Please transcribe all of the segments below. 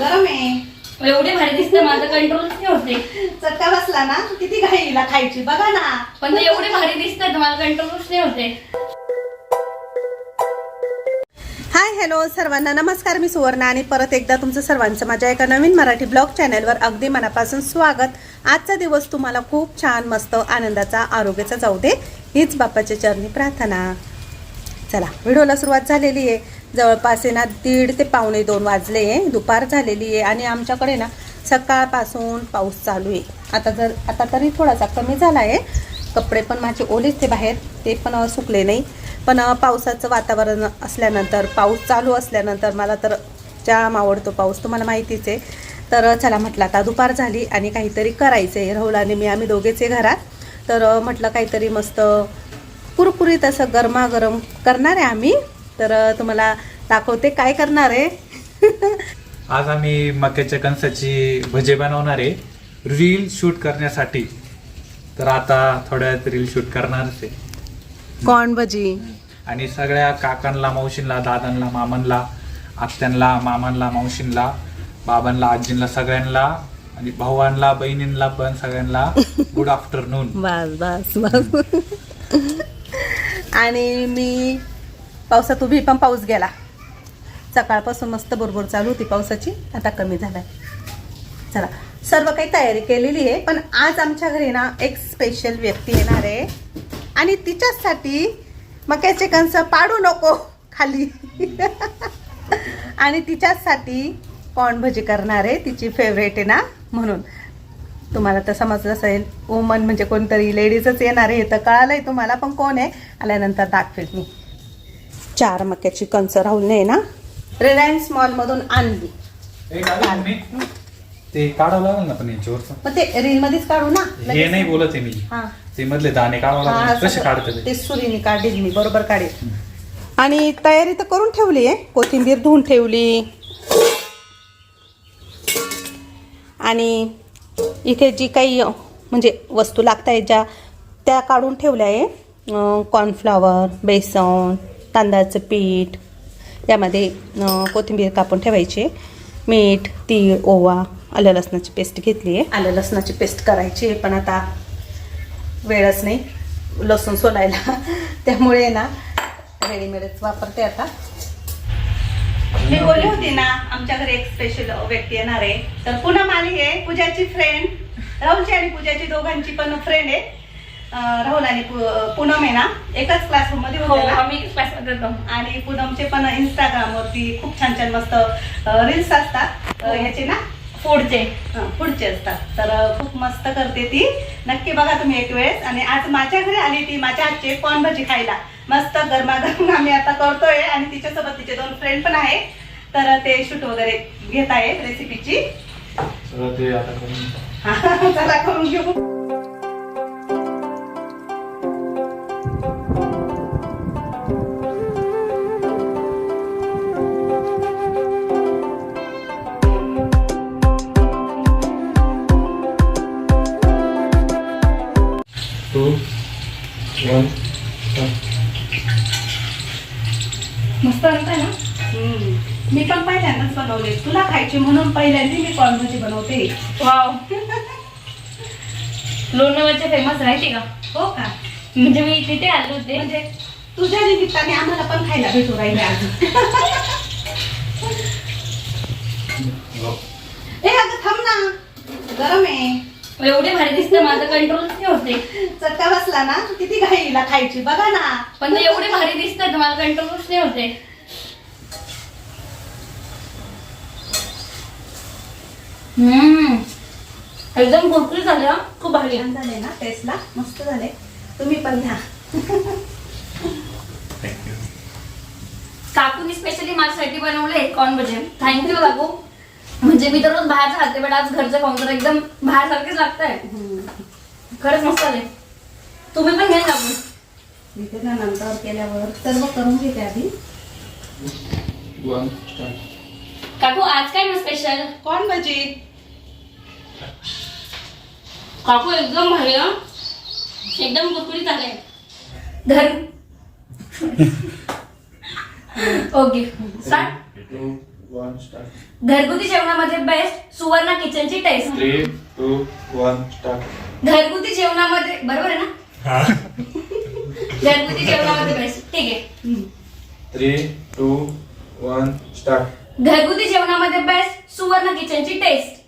गरम आहे. एवढे भारी दिसते माझं कंट्रोल नाही होते चटका बसला ना किती घाईला खायची बघा ना. पण ते एवढे भारी दिसतात मला कंट्रोलच नाही होते हाय हॅलो सर्वांना नमस्कार मी सुवर्णा आणि परत एकदा तुमचं सर्वांचं माझ्या एका नवीन मराठी ब्लॉग चॅनलवर अगदी मनापासून स्वागत. आजचा दिवस तुम्हाला खूप छान मस्त आनंदाचा आरोग्याचा जाऊ दे. हीच बाप्पाच्या चरणी प्रार्थना. चला व्हिडिओला सुरुवात झालेली आहे. जवळपास आहे ना दीड ते पावणे दोन वाजले आहे. दुपार झालेली आहे आणि आमच्याकडे ना सकाळपासून पाऊस चालू आहे. आता जर आता तरी थोडासा कमी झाला आहे. कपडे पण माझे ओलेच ते बाहेर ते पण सुकले नाही. पण पावसाचं वातावरण असल्यानंतर पाऊस चालू असल्यानंतर मला तर जाम आवडतो पाऊस तुम्हाला माहितीच आहे. तर चला म्हटलं आता दुपार झाली आणि काहीतरी करायचं आहे राहुल आणि मी आम्ही दोघेच आहे घरात. तर म्हटलं काहीतरी मस्त कुरकुरीत असं गरमागरम करणार आहे आम्ही. तर तुम्हाला दाखवते काय करणार आहे. आज आम्ही मक्याच्या कणसाची भजे बनवणार आहे. रील शूट करण्यासाठी. तर आता थोड्या वेळात रील शूट करणारच आहे. कॉर्न भजी? आणि सगळ्या काकांना मावशींना दादांना मामांना आत्यांना मामांना मावशींना बाबांना आजींना सगळ्यांना आणि भावांना बहिणींना पण सगळ्यांना गुड आफ्टरनून बस बस बस. आणि मी पावसात उभी पण पाऊस गेला. सकाळपासून मस्त बरोबर चालू होती पावसाची आता कमी झालाय. चला सर्व काही तयारी केलेली आहे पण आज आमच्या घरी ना एक स्पेशल व्यक्ती येणार आहे. आणि तिच्यासाठी मक्याचे कंस पाडू नको खाली. आणि तिच्यासाठी कॉर्न भजी करणार आहे तिची फेवरेट आहे ना म्हणून. तुम्हाला तर समजलं असेल वुमन म्हणजे कोणतरी लेडीजच येणार आहे तर कळालंय तुम्हाला पण कोण आहे? आल्यानंतर दाखवेल मी. चार मक्याची कंच राहुलने ना? रिलायन्स मॉलमधून आणली. ते काढावं लागेल ना पण याच्यावरचं. मग ते रील मध्येच काढू ना? हे लगेच. नाही बोलत आहे मी. हा. ते मधले दाणे काढावं हा, लागेल कसे ते? सुरीने काढेल मी बरोबर काढेल. आणि तयारी तर करून ठेवली आहे. कोथिंबीर धुवून ठेवली. आणि इथे जी काही म्हणजे वस्तू लागत आहेत ज्या त्या काढून ठेवल्या आहे. कॉर्नफ्लॉवर बेसन तांदळाचं पीठ यामध्ये कोथिंबीर कापून ठेवायची. मीठ तीळ ओवा आलं लसणाची पेस्ट घेतली आहे. आलं लसणाची पेस्ट करायची आहे पण आता वेळच नाही. लसूण सोलायला. त्यामुळे ना रेडीमेडच वापरते आता. मी बोलली होती ना आमच्या घरी एक स्पेशल व्यक्ती येणार आहे. तर पूनम आली आहे पूजाची फ्रेंड राहुलची आणि पूजाची दोघांची पण फ्रेंड आहे. राहुल आणि पूनम आहे ना एकाच क्लासरूममध्ये हो आणि पूनमचे पण इंस्टाग्राम वरती खूप छान छान मस्त रील्स असतात. अं, ह्याचे ना? फूडचे हं, पुढचे असतात. तर खूप मस्त करते ती. नक्की बघा तुम्ही एक वेळेस. आणि आज माझ्या घरी आली ती माझ्या हातची कॉर्न भजी खायला. मस्त गरमागरम आम्ही आता करतोय आणि तिच्यासोबत तिचे दोन फ्रेंड पण आहे तर ते शूट वगैरे घेत आहे रेसिपीची चला करून घेऊ. बनवले. तुला खायची म्हणून पहिल्यांदा मी कॉर्न भजी बनवते. वाव लोणवळचे फेमस राहायचे का? हो का? म्हणजे मी तिथे आले होते. म्हणजे तुझ्या निमित्ताने आम्हाला पण खायला भेटू राहिले अजून ए अगं थांब ना. गरम आहे. एवढे भारी दिसते माझं कंट्रोलच नाही होते चटका बसला ना किती घाईला खायची. बघा ना. पण ते एवढे भारी दिसतात मला कंट्रोलच नाही होते एकदम कुरकुरी झाले. खूप भारी. छान झाले ना टेस्टला मस्त झाले तुम्ही पण घ्या. काकूनी स्पेशली माझ्यासाठी बनवले कॉर्न भजे थँक्यू काकू. म्हणजे मी तर रोज बाहेर खाते पण आज घरचं खाऊन तर एकदम बाहेर सारखेच लागतंय. खरंच मस्त आले तुम्ही पण घ्या काकू. इथे ना नंतर केल्यावर सर्व करून घेते आधी. काकू आज काय मग स्पेशल कॉर्न भजी. काकू एकदम भारी हं. एकदम कुरकुरीत आले. धर. ओके. स्टार्ट वन स्टार्ट घरगुती जेवणामध्ये बेस्ट सुवर्ण किचनची taste three two one start घरगुती जेवणामध्ये बरोबर आहे ना? घरगुती जेवणामध्ये बेस्ट ठीक आहे. थ्री टू वन स्टार्ट घरगुती जेवणामध्ये बेस्ट सुवर्ण किचनची टेस्ट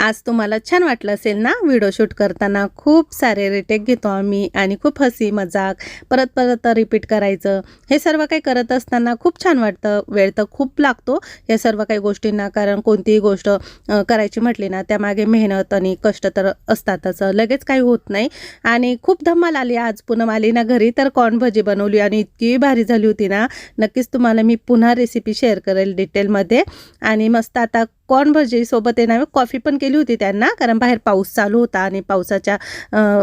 आज तुम्हाला छान वाटलं असेल ना व्हिडिओ शूट करताना? खूप सारे रिटेक घेतो आम्ही आणि खूप हसी मजाक परत परत रिपीट करायचं. हे सर्व काही करत असताना खूप छान वाटतं. वेळ तर खूप लागतो या सर्व काही गोष्टींना. कारण कोणतीही गोष्ट करायची म्हटली ना त्यामागे मेहनत आणि कष्ट तर असतातच. लगेच काही होत नाही. आणि खूप धम्माल आली आज. पूनम आली ना घरी तर कॉर्न भजी बनवली आणि इतकी भारी झाली होती ना. नक्कीच तुम्हाला मी पुन्हा रेसिपी शेअर करेल डिटेलमध्ये आणि मस्त आता कॉर्न भजी सोबत आहे ना कॉफी पण केली होती त्यांना कारण बाहेर पाऊस चालू होता आणि पावसाच्या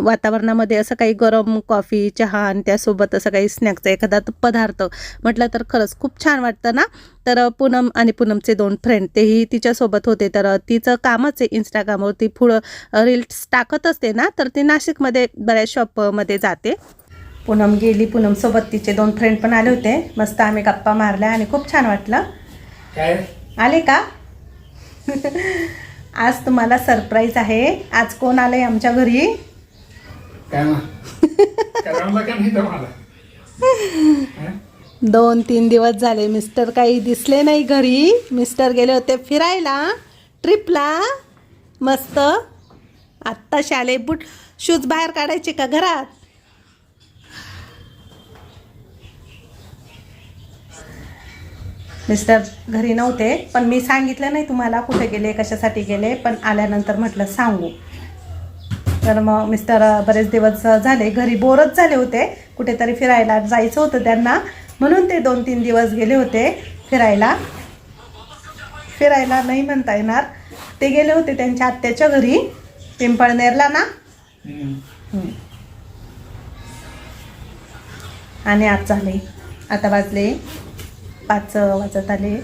वातावरणामध्ये असं काही गरम कॉफी चहा आणि त्यासोबत असं काही स्नॅक्सचा एखादा पदार्थ म्हटलं तर खरंच खूप छान वाटतं ना. तर पूनम आणि पूनमचे दोन फ्रेंड तेही तिच्यासोबत होते. तर तिचं कामच आहे इंस्टाग्रामवरती पुढं रील्स टाकत असते ना तर ती नाशिकमध्ये बऱ्याच शॉपमध्ये जाते. पूनम गेली. पूनमसोबत तिचे दोन फ्रेंड पण आले होते. मस्त आम्ही गप्पा मारल्या आणि खूप छान वाटलं. आले का? आज तुम्हाला सरप्राईज आहे. आज कोण आलंय आमच्या घरी? दोन तीन दिवस झाले. मिस्टर काही दिसले नाही घरी. मिस्टर गेले होते फिरायला. ट्रिपला मस्त. आत्ता शाले बूट शूज बाहेर काढायचे का घरात? मिस्टर घरी नव्हते पण मी सांगितलं नाही तुम्हाला कुठे गेले कशासाठी गेले पण आल्यानंतर म्हटलं सांगू. तर मग मिस्टर बरेच दिवस झाले घरी बोरच झाले होते. कुठेतरी फिरायला जायचं होतं त्यांना. म्हणून ते दोन तीन दिवस गेले होते फिरायला. फिरायला नाही म्हणता येणार. ते गेले होते त्यांच्या आत्याच्या घरी पिंपळनेरला ना. आणि आज झाले. आता वाजले पाच वाजत आले.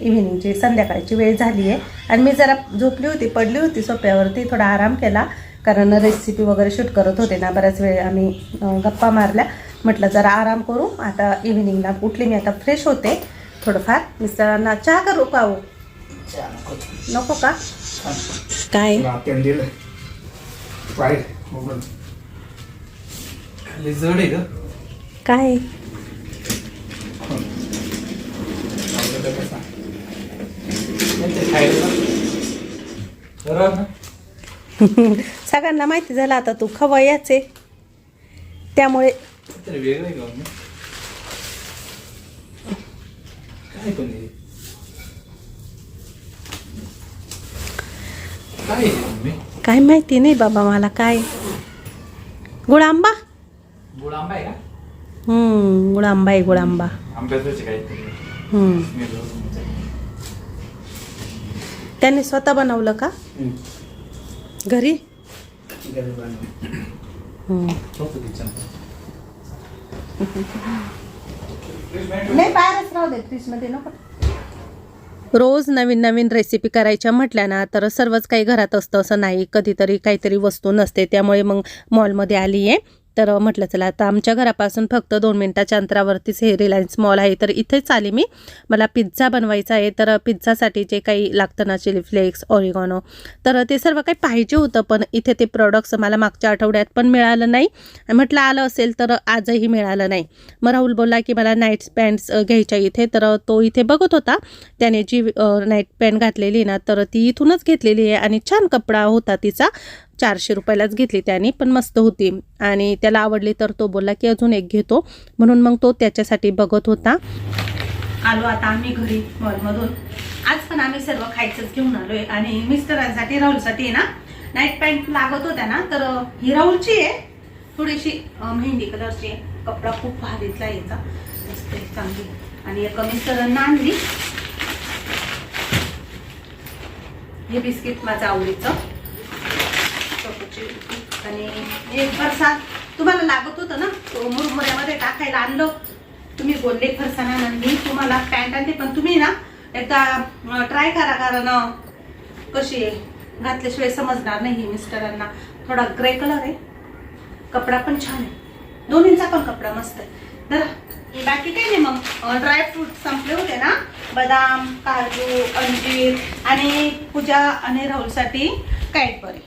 इव्हिनिंगची संध्याकाळची वेळ झाली आहे आणि मी जरा झोपली होती पडली होती सोप्यावरती थोडा आराम केला. कारण रेसिपी वगैरे शूट करत होते ना बऱ्याच वेळ आम्ही गप्पा मारल्या. म्हटलं जरा आराम करू. आता इव्हिनिंगला उठली मी आता फ्रेश होते. थोडंफार. मिस्टरांना चहा करू का हो? नको. का? काय? काय आवडलं तर सांग. नाही ते खायला सांग. बरोबर ना सगळ्यांना माहिती झालं आता तू आहे त्यामुळे तरी वेगळं आहे मम्मी? काय? काय काय माहिती नाही बाबा मला काय. गुळ आंबा गुळ आंबा आहे का? हम्म गुळ आंबा आहे गुळ आंबा आंब्याचं काहीतरी हम्म. त्यांनी स्वतः बनवलं का? घरी? हम्म. झोपू दे, चल. नाही बाहेरच राहू दे फ्रीजमध्ये नको. रोज नवीन नवीन रेसिपी करायच्या म्हटल्या ना तर सर्वच काही घरात असतं असं नाही. कधीतरी काहीतरी वस्तू नसते त्यामुळे मग मॉलमध्ये आली आहे तर म्हटलं चला आता आमच्या घरापासून फक्त दोन मिनटाच्या अंतरावरतीच हे रिलायन्स मॉल आहे. तर इथेच आली मी. मला पिझ्झा बनवायचा आहे. तर पिझ्झासाठी जे काही लागतं ना चिली फ्लेक्स ऑरिगॉनो तर ते सर्व काही पाहिजे होतं पण इथे ते प्रोडक्ट्स मला मागच्या आठवड्यात पण मिळालं नाही. म्हटलं आलं असेल तर आजही मिळालं नाही. मग राहुल बोलला की मला नाईट पॅन्ट्स घ्यायच्या इथे. तर तो इथे बघत होता. त्याने जी नाईट पॅन्ट घातलेली आहे ना तर ती इथूनच घेतलेली आहे आणि छान कपडा होता तिचा. चारशे रुपयालाच घेतली त्याने पण मस्त होती. आणि त्याला आवडली तर तो बोलला की अजून एक घेतो. म्हणून मग तो त्याच्यासाठी बघत होता. आलो आता आम्ही घरी मॉलमधून. आज पण आम्ही सर्व खायचंच घेऊन आलोय. आणि मिस्टरांसाठी राहुलसाठी ना नाईट पॅन्ट लागत होत्या ना तर ही राहुलची आहे. थोडीशी मेहंदी कलरची कपडा खूप भारीतला यायचा याचा. मस्त आहे, चांगली. आणि एक मिस्टरांना आणली. हे बिस्किट माझं आवडीचं. आणि हे फरसाण तुम्हाला लागत होतं ना तो मुरमुऱ्यामध्ये टाकायला आणलं. तुम्ही बोलले फरसाना मी तुम्हाला पॅन्ट आणते पण तुम्ही ना एकदा ट्राय करा कारण कशी आहे? घातल्याशिवाय समजणार नाही मिस्टरांना. थोडा ग्रे कलर आहे. कपडा पण छान आहे. दोन्हींचा पण कपडा मस्त आहे. तर बाकी काही नाही मग. ड्रायफ्रूट संपले होते ना? बदाम काजू अंजीर आणि पूजा आणि राहुलसाठी कॅडबरी.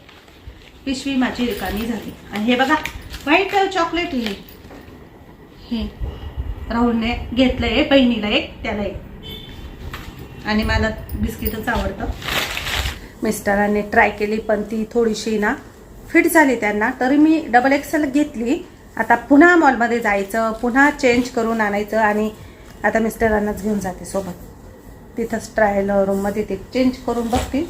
पिशवी माझी रिकामी झाली. आणि हे बघा व्हाईट चॉकलेट हे. हे राहुलने घेतलंय बहिणीला एक त्याला एक. आणि मला बिस्किटच आवडतं. मिस्टरांनी ट्राय केली पण ती थोडीशी ना फिट झाली त्यांना. तरी मी डबल एक्सेल घेतली. आता पुन्हा मॉलमध्ये जायचं पुन्हा चेंज करून आणायचं आणि आता मिस्टरांनाच घेऊन जाते सोबत. तिथंच ट्रायल रूममध्ये ते चेंज करून बघतील.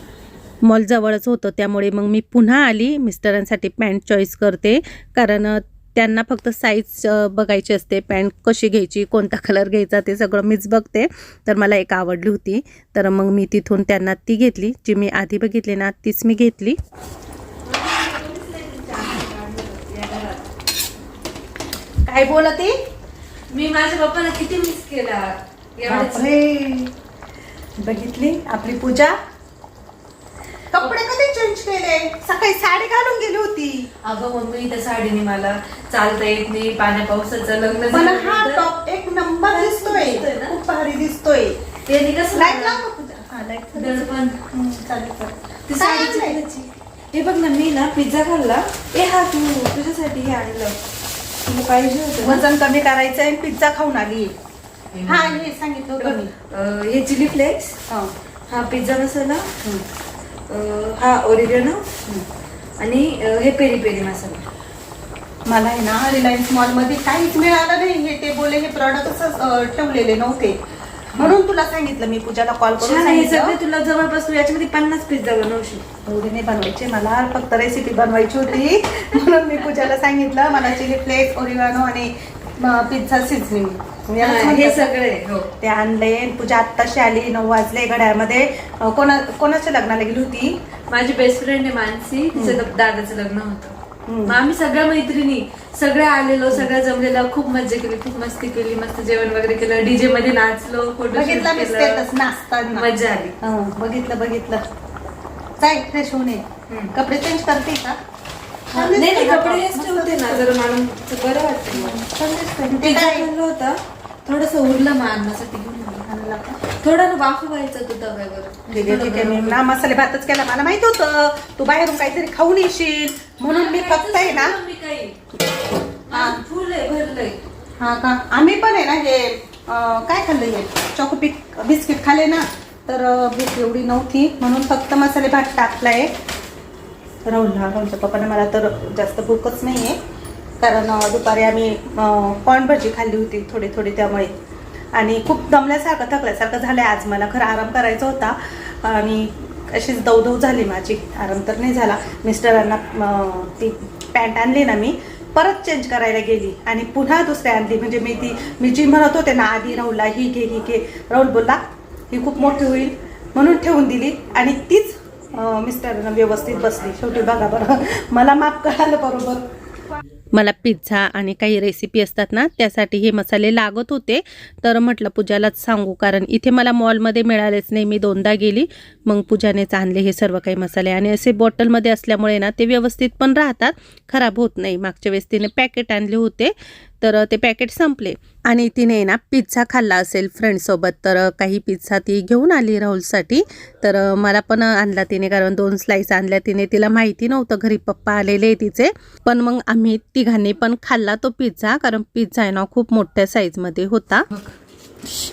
मॉल जवळच होतं. त्यामुळे मग मी पुन्हा आली. मिस्टरांसाठी पॅन्ट चॉईस करते. कारण त्यांना फक्त साईज बघायची असते. पॅन्ट कशी घ्यायची कोणता कलर घ्यायचा ते सगळं मीच बघते. तर मला एक आवडली होती. तर मग मी तिथून त्यांना ती घेतली. जी मी आधी बघितली ना तीच मी घेतली. काय बोलते मी माझ्या पप्पाला किती मिस केला. बघितली आपली पूजा? कपडे कधी चेंज केले सकाळी साडी घालून गेली होती अगं मम्मी त्या साडीने मला चालता येत नाही पाण्या पावसाचं लग्न मला झालं हा टॉप एक नंबर दिसतोय दिसतोय ना? खूप भारी दिसतोय त्यांनी कसं लाइट लाव का पूजा? हा, लाइट चालू. दडपण हम्म, चालेल, चालेल. ती काय साडीची आणलंय? घालायची. हे बघ ना मी ना पिझ्झा खाल्ला ए हा तू तुझ्यासाठी हे आणलं तुला पाहिजे होतं ना? वजन कमी करायचं पिझ्झा खाऊन आली हा हे सांगितलं हे होतं बघ, मी अं, हे चिली फ्लेक्स हा. पिझ्झा मसाला हा ओरिगेनो आणि हे पेरी पेरी मसाला. मला आहे ना रिलायन्स मॉलमध्ये काहीच मिळालं नाही. हे ते बोले हे प्रॉडक्टच ठेवलेले नव्हते. म्हणून तुला सांगितलं मी पूजाला कॉल करून छान आहे हे सगळे सांगितलं. तुला जवळपास तू याच्यामध्ये पन्नास पिझ्झा बनवशील एवढे नाही बनवायचे मला फक्त रेसिपी बनवायची होती. म्हणून मी पूजाला सांगितलं मला चिली फ्लेक्स ओरिगानो आणि पिझ्झा सिझनिंग हा, सगळे हो. ते आणले पूजा आत्ताशी आली नऊ वाजले घड्याळमध्ये. अं, कोणा कोणाच्या लग्नाला गेली होती? माझी बेस्ट फ्रेंड आहे मानसी तिचं दादाचं लग्न होतं. मग आम्ही सगळ्या मैत्रिणी सगळ्या आलेलो सगळ्या जमलेलो खूप मजा केली खूप मस्ती केली मस्त जेवण वगैरे केलं डीजे मध्ये नाचलो फोटो नाचताना. मजा आली. बघितलं बघितलं. जाय फ्रेश होऊन. कपडे चेंज करते का? नाही कपडे हेच ठेवते ना जरा मला बरं वाटतं. काय होता थोडस उरलं का? थोडा वाफ व्हायचा तो तव्यावर ठीक आहे ठीक आहे मी ना मसाले भातच केला. मला माहीत होतं. तू बाहेरून काहीतरी खाऊन येशील. म्हणून मी फक्त आहे ना मी काही. हा, फुल आहे भरलंय. हा का? आम्ही पण आहे ना हे अं, काय खाल्लं हे? चॉकोपिक बिस्किट खाल्ले ना तर अं, भूक एवढी नव्हती. म्हणून फक्त मसाले भात टाकलाय. राहुलला राहुलच्या पप्पाने मला तर जास्त भूकच नाही आहे कारण दुपारी आम्ही कॉर्न भजी खाल्ली होती थोडी थोडी त्यामुळे. आणि खूप दमल्यासारखं थकल्यासारखं झालं आज मला खरं आराम करायचा होता. आणि अशीच दवदव झाली माझी. आराम तर नाही झाला. मिस्टरांना ती पॅन्ट आणली ना मी परत चेंज करायला गेली. आणि पुन्हा दुसऱ्या आणली. म्हणजे मी ती मी जी म्हणत होते ना आधी राहुलला ही घे ही घे. राहुल बोलला ही खूप मोठी होईल. म्हणून ठेवून दिली. आणि तीच मिस्टरांना व्यवस्थित बसली. शेवटी बघा बरं. मला माफ कळालं बरोबर. मला पिझ्झा आणि काही रेसिपी असतात ना त्यासाठी हे मसाले लागत होते. तर म्हटलं पूजालाच सांगू कारण इथे मला मॉलमध्ये मिळालेच नाही. मी दोनदा गेली मग पूजानेच आणले हे सर्व काही मसाले. आणि असे बॉटलमध्ये असल्यामुळे ना ते व्यवस्थित पण राहतात खराब होत नाही. मागच्या वेळेस तिने पॅकेट आणले होते तर ते पॅकेट संपले. आणि तिने ना पिझ्झा खाल्ला असेल फ्रेंडसोबत तर काही पिझ्झा ती घेऊन आली राहुलसाठी. तर मला पण आणला तिने. कारण दोन स्लाईस आणल्या तिने. तिला माहिती नव्हतं. घरी पप्पा आलेले तिचे. पण मग आम्ही तिघांनी पण खाल्ला तो पिझ्झा कारण पिझ्झा आहे ना खूप मोठ्या साईजमध्ये होता.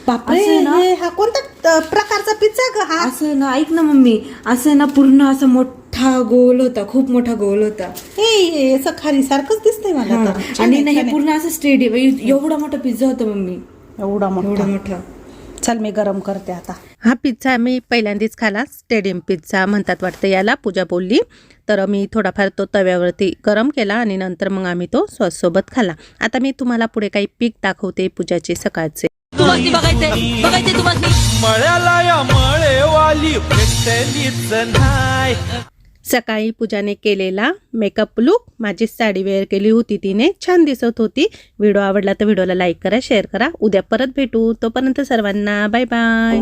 बापरे असं आहे ना? हे हा कोणता प्रकारचा पिझ्झा का हा? असं ना ऐक ना मम्मी असं ना पूर्ण असं मोठा गोल होता खूप मोठा गोल होता. हे हे असं खारी सारखंच दिसतंय मला हा. तर. छान आणि आहे, ना हे आहे. पूर्ण असं स्टेडियम एवढा मोठा पिझ्झा होता मम्मी. एवढा मोठा. एवढा मोठा. चल मी गरम करते आता. हा पिझ्झा मी पहिल्यांदाच खाला. स्टेडियम पिझ्झा म्हणतात वाटतं याला पूजा बोलली. तर मी थोडाफार तो तव्यावरती गरम केला आणि नंतर मग आम्ही तो सॉससोबत खाल्ला आता मी तुम्हाला पुढे काही पीक दाखवते पूजाचे सकाळचे. मळ्याला या मळेवाली भेटलीच नाही. सकाळी पूजाने केलेला मेकअप लुक माझी साडी वेअर केली होती तिने. छान दिसत होती. व्हिडिओ आवडला तर व्हिडिओला लाईक करा शेअर करा. उद्या परत भेटू. तोपर्यंत सर्वांना बाय बाय